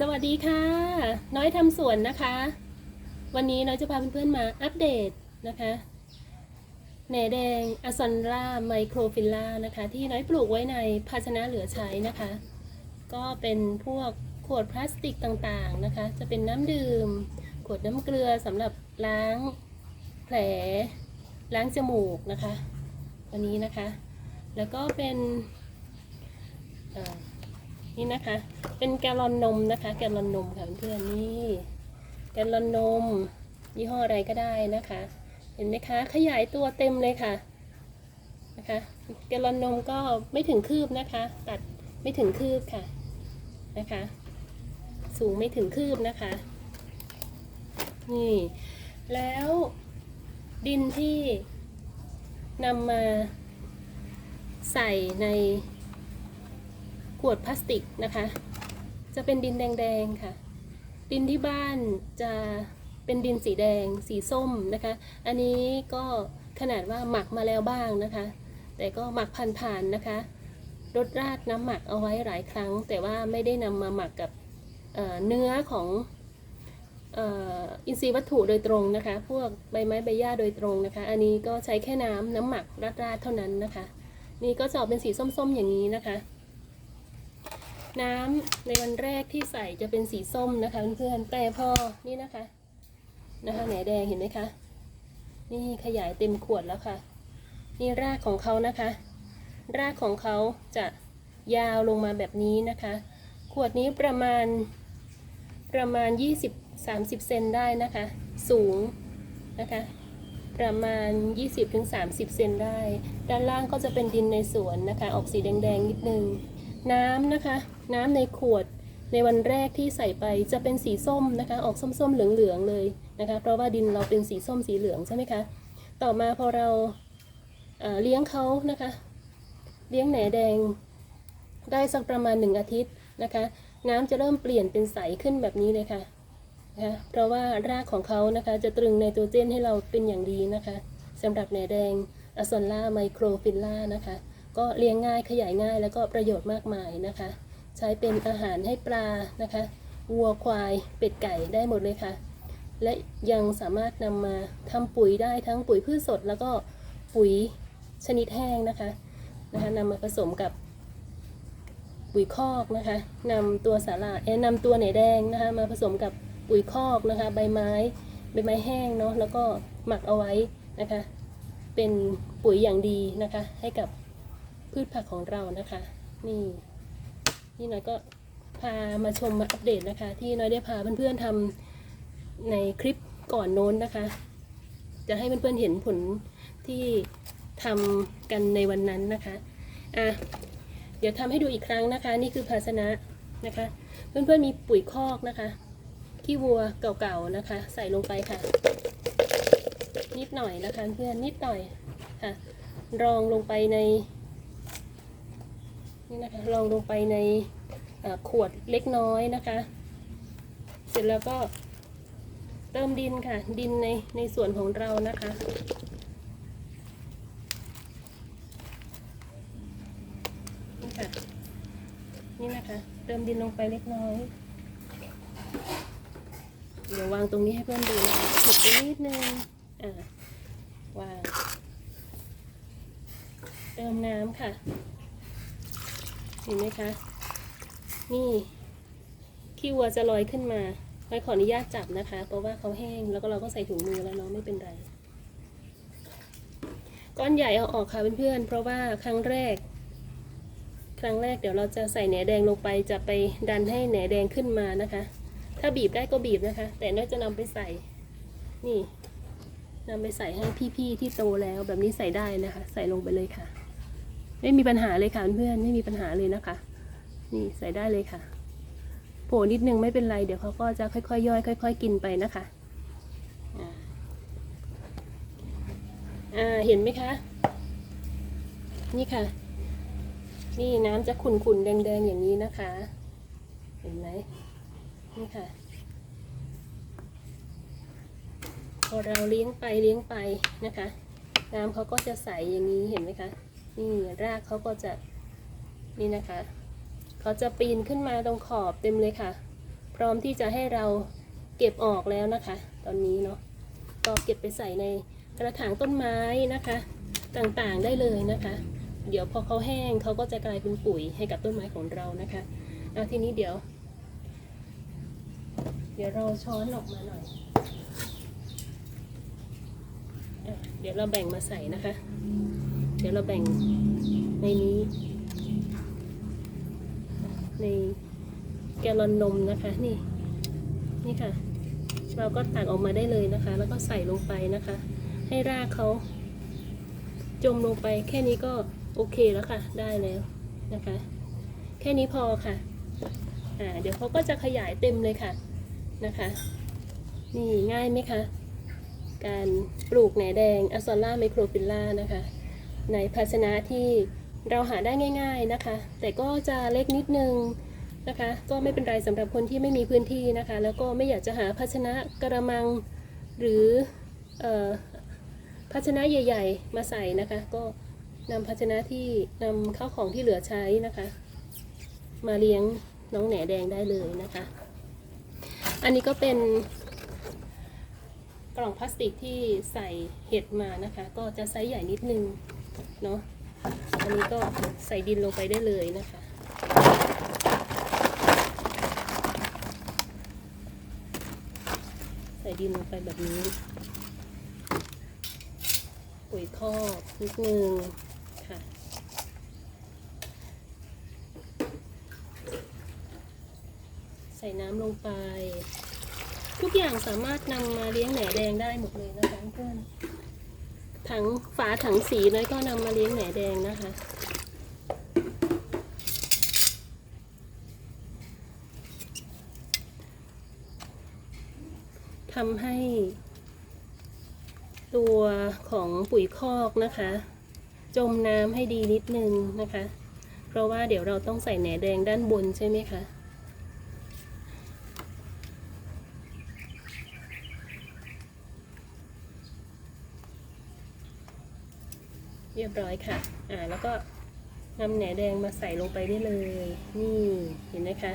สวัสดีค่ะ น้อยทำสวนนะคะ วันนี้น้อยจะพาเพื่อนๆมาอัปเดตนะคะแหน่แดงอซอนราไมโครฟิลล่านะคะ ที่น้อยปลูกไว้ในภาชนะเหลือใช้นะคะ ก็เป็นพวกขวดพลาสติกต่างๆนะคะ จะเป็นน้ำดื่ม ขวดน้ำเกลือสำหรับล้างแผล ล้างจมูกนะคะอันนี้นะคะ แล้วก็เป็นเอ่อ นี่นะคะ เป็นแกลลอนนมนะคะ แกลลอนนมค่ะเพื่อนๆนี่แกลลอนนม ยี่ห้ออะไรก็ได้นะคะ เห็นไหมคะ ขยายตัวเต็มเลยค่ะนะคะแกลลอนนมก็ไม่ถึงคืบนะคะ ตัดไม่ถึงคืบค่ะนะคะ สูงไม่ถึงคืบนะคะ นี่ แล้วดินที่นำมาใส่ใน ขวดพลาสติกนะคะ จะเป็นดินแดงๆค่ะ ดินที่บ้านจะเป็นดินสีแดง สีส้มนะคะ อันนี้ก็ขนาดว่าหมักมาแล้วบ้างนะคะ แต่ก็หมักผ่านๆนะคะรดราดน้ำหมักเอาไว้หลายครั้ง แต่ว่าไม่ได้นำมาหมักกับเเนื้อของอินทรีย์วัตถุโดยตรงนะคะ พวกใบไม้ใบหญ้าโดยตรงนะคะ อันนี้ก็ใช้แค่น้ำน้ำหมักราดๆเท่านั้นนะคะ นี่ก็จะออกเป็นสีส้มๆอย่างนี้นะคะ น้ำในวันแรกที่ใส่จะเป็นสีส้มนะคะเพื่อนๆแต่พอนี่นะคะ นะคะแหนแดงเห็นไหมคะ นี่ขยายเต็มขวดแล้วค่ะ นี่รากของเขานะคะ รากของเขาจะยาวลงมาแบบนี้นะคะ ขวดนี้ประมาณประมาณ 20-30 เซนได้นะคะ สูงนะคะ ประมาณ 20-30 เซนได้ ด้านล่างก็จะเป็นดินในสวนนะคะ ออกสีแดงๆนิดนึง น้ำนะคะ น้ำในขวดในวันแรกที่ใส่ไปจะเป็นสีส้มนะคะ ออกส้มๆเหลืองๆเลยนะคะ เพราะว่าดินเราเป็นสีส้มสีเหลืองใช่ไหมคะ ต่อมาพอเราเอ่อเลี้ยงเขานะคะ เลี้ยงแหนแดงได้สักประมาณหนึ่งอาทิตย์นะคะ น้ำจะเริ่มเปลี่ยนเป็นใสขึ้นแบบนี้เลยค่ะนะคะเพราะว่ารากของเขานะคะจะตรึงไนโตรเจนให้เราเป็นอย่างดีนะคะสำหรับแหนแดงอซอนล่าไมโครฟิลล่านะคะ ก็เลี้ยงง่ายขยายง่ายแล้วก็ประโยชน์มากมายนะคะ ใช้เป็นอาหารให้ปลานะคะ วัวควายเป็ดไก่ได้หมดเลยค่ะ และยังสามารถนำมาทำปุ๋ยได้ทั้งปุ๋ยพืชสด แล้วก็ปุ๋ยชนิดแห้งนะคะนะคะนำมาผสมกับปุ๋ยคอกนะคะนำตัวสาหร่าเอ้นำตัวเหนแดงนะคะมาผสมกับปุ๋ยคอกนะคะ ใบไม้ใบไม้แห้งเนาะแล้วก็หมักเอาไว้นะคะ เป็นปุ๋ยอย่างดีนะคะ ให้กับพืชผักของเรานะคะ นี่ นี่น้อยก็พามาชมมาอัปเดตนะคะ ที่น้อยได้พาเพื่อนๆทำในคลิปก่อนโน้นนะคะ จะให้เพื่อนๆเห็นผลที่ทำกันในวันนั้นนะคะอะเดี๋ยวทำให้ดูอีกครั้งนะคะ นี่คือภาชนะนะคะ เพื่อนๆมีปุ๋ยคอกนะคะขี้วัวเก่าๆนะคะ ใส่ลงไปค่ะ นิดหน่อยนะคะเพื่อนนิดหน่อยค่ะ รองลงไปใน นี่นะคะลองลงไปในขวดเล็กน้อยนะคะ เสร็จแล้วก็เติมดินค่ะ ดินในในส่วนของเรานะคะ นี่ค่ะ นี่นะคะ เติมดินลงไปเล็กน้อย เดี๋ยววางตรงนี้ให้เพื่อนดูนะคะขุดไปนิดนึง อ่าวาง เติมน้ำค่ะ เห็นไหมคะ นี่ขี้วัวจะลอยขึ้นมาไว้ขออนุญาตจับนะคะ เพราะว่าเขาแห้งแล้วก็เราก็ใส่ถุงมือแล้วเนาะไม่เป็นไร ก้อนใหญ่เอาออกค่ะเพื่อนๆเพราะว่าครั้งแรก ครั้งแรกเดี๋ยวเราจะใส่แหนแดงลงไปจะไปดันให้แหนแดงขึ้นมานะคะ ถ้าบีบได้ก็บีบนะคะ แต่น่าจะนำไปใส่ นี่นำไปใส่ให้พี่ๆที่โตแล้วแบบนี้ใส่ได้นะคะ ใส่ลงไปเลยค่ะ ไม่มีปัญหาเลยค่ะเพื่อนไม่มีปัญหาเลยนะคะ นี่ใส่ได้เลยค่ะ โผล่นิดนึงไม่เป็นไรเดี๋ยวเขาก็จะค่อยๆย่อยค่อย ๆ กินไปนะคะอ่าเห็นไหมคะ นี่ค่ะ นี่น้ำจะขุ่นๆแดงๆอย่างนี้นะคะ เห็นไหมนี่ค่ะพอเราเลี้ยงไปเลี้ยงไปนะคะ น้ำเขาก็จะใสอย่างนี้เห็นไหมคะ นี่รากเขาก็จะนี่นะคะเขาจะปีนขึ้นมาตรงขอบเต็มเลยค่ะ พร้อมที่จะให้เราเก็บออกแล้วนะคะ ตอนนี้เนาะก็เก็บไปใส่ในกระถางต้นไม้นะคะ ต่างๆได้เลยนะคะ เดี๋ยวพอเขาแห้งเขาก็จะกลายเป็นปุ๋ยให้กับต้นไม้ของเรานะคะเอาทีนี้เดี๋ยว เดี๋ยวเราช้อนออกมาหน่อยเดี๋ยวเราแบ่งมาใส่นะคะ ดี๋ยวเราแบ่งในนี้ ในแกลลอนนมนะคะนี่นี่ค่ะ เราก็ตักออกมาได้เลยนะคะ แล้วก็ใส่ลงไปนะคะ ให้รากเขาจมลงไปแค่นี้ก็โอเคแล้วค่ะ ได้แล้วนะคะ แค่นี้พอค่ะอ่าเดี๋ยวเขาก็จะขยายเต็มเลยค่ะนะคะ นี่ง่ายไหมคะ การปลูกแหนแดงอ z ซ l ล่าไมโครฟิลล่านะคะ ในภาชนะที่เราหาได้ง่าย ๆนะคะ แต่ก็จะเล็กนิดนึงนะคะ ก็ไม่เป็นไรสำหรับคนที่ไม่มีพื้นที่นะคะ แล้วก็ไม่อยากจะหาภาชนะกระมังหรือเอ่อภาชนะใหญ่ ๆ มาใส่นะคะ ก็นำภาชนะที่นำข้าวของที่เหลือใช้นะคะ มาเลี้ยงน้องแหนแดงได้เลยนะคะ อันนี้ก็เป็นกล่องพลาสติกที่ใส่เห็ดมานะคะ ก็จะไซส์ใหญ่นิดนึง เนาะอันนี้ก็ใส่ดินลงไปได้เลยนะคะใส่ดินลงไปแบบนี้ ปุ๋ยคอกนิดนึงค่ะใส่น้ำลงไป ทุกอย่างสามารถนำมาเลี้ยงแหน่แดงได้หมดเลยนะคะเพื่อน ถังฝาถังสีน้อยก็นำมาเลี้ยงแหน่แดงนะคะ ทำให้ ตัวของปุ๋ยคอกนะคะ จมน้ำให้ดีนิดนึงนะคะ เพราะว่าเดี๋ยวเราต้องใส่แหนแดงด้านบนใช่ไหมคะ เรียบร้อยค่ะ อ่า แล้วก็นำแหนแดงมาใส่ลงไปได้เลย นี่เห็นไหมคะ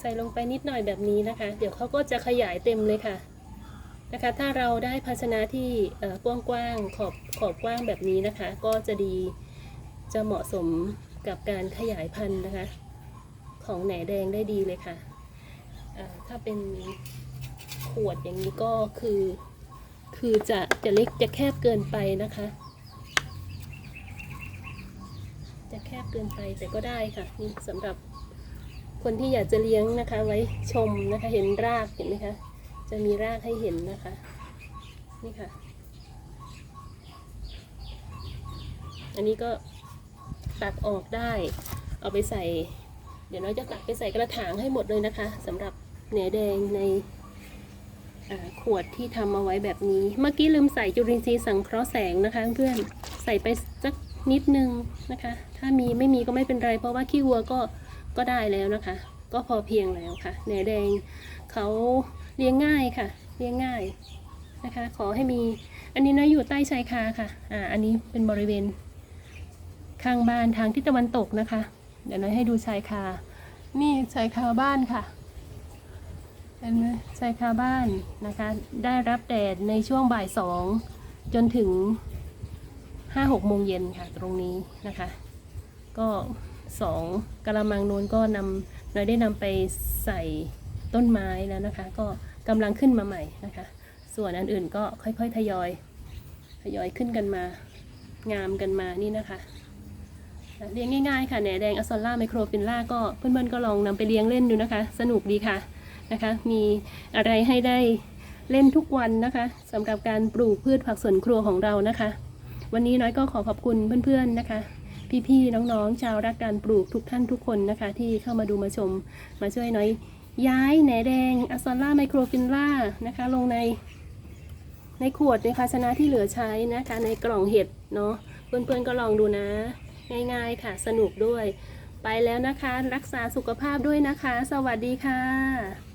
ใส่ลงไปนิดหน่อยแบบนี้นะคะ เดี๋ยวเขาก็จะขยายเต็มเลยค่ะ นะคะ ถ้าเราได้ภาชนะที่เอ่อกว้างๆ ขอบขอบกว้างแบบนี้นะคะ ก็จะดี จะเหมาะสมกับการขยายพันธุ์นะคะ ของแหนแดงได้ดีเลยค่ะอ่าถ้าเป็น วดอย่างนี้ก็คือ คือจะจะเล็กจะแคบเกินไปนะคะ จะแคบเกินไปแต่ก็ได้ค่ะนี่สำหรับคนที่อยากจะเลี้ยงนะคะ ไว้ชมนะคะเห็นรากเห็นไหมคะจะมีรากให้เห็นนะคะ นี่ค่ะ อันนี้ก็ตักออกได้ เอาไปใส่ เดี๋ยวน้อยจะตักไปใส่กระถางให้หมดเลยนะคะสำหรับเหนือแดงใน ขวดที่ทำเอาไว้แบบนี้ เมื่อกี้ลืมใส่จุลินทรีย์สังเคราะห์แสงนะคะ เพื่อนใส่ไปสักนิดนึงนะคะ ถ้ามีไม่มีก็ไม่เป็นไร เพราะว่าขี้วัวก็ก็ได้แล้วนะคะ ก็พอเพียงแล้วค่ะแหนแดงเขาเลี้ยงง่ายค่ะเลี้ยงง่ายนะคะ ขอให้มี อันนี้นะอยู่ใต้ชายคาค่ะ อ่า อันนี้เป็นบริเวณ ข้างบ้านทางทิศตะวันตกนะคะ เดี๋ยวน้อยให้ดูชายคา นี่ชายคาบ้านค่ะ เห็นไหมชายคาบ้านนะคะ ได้รับแดดในช่วงบ่ายสองจนถึงห้าหกโมงเย็นค่ะตรงนี้นะคะ ก็สองกระมังโน้นก็นำเราได้นำไปใส่ต้นไม้แล้วนะคะ ก็กำลังขึ้นมาใหม่นะคะ ส่วนอันอื่นก็ค่อยๆทยอยทยอยขึ้นกันมางามกันมานี่นะคะเลี้ยงง่ายๆค่ะแหนแดงอ z ซ l ล่าไมโครฟิลล่าก็เพื่อนๆก็ลองนำไปเลี้ยงเล่นดูนะคะ สนุกดีค่ะ นะคะ มีอะไรให้ได้เล่นทุกวันนะคะสำหรับการปลูกพืชผักสวนครัวของเรานะคะ วันนี้น้อยก็ขอขอบคุณเพื่อนๆนะคะ พี่ๆน้องๆชาวรักการปลูกทุกท่านทุกคนนะคะ ที่เข้ามาดูมาชมมาช่วยน้อยย้ายแหนแดงอ z ซ l ล่าไมโครฟิลล่านะคะ ลงในในขวดในภาชนะที่เหลือใช้นะคะ ในกล่องเห็ดเนาะเพื่อนๆก็ลองดูนะ ง่ายๆค่ะสนุกด้วย ไปแล้วนะคะ รักษาสุขภาพด้วยนะคะ สวัสดีค่ะ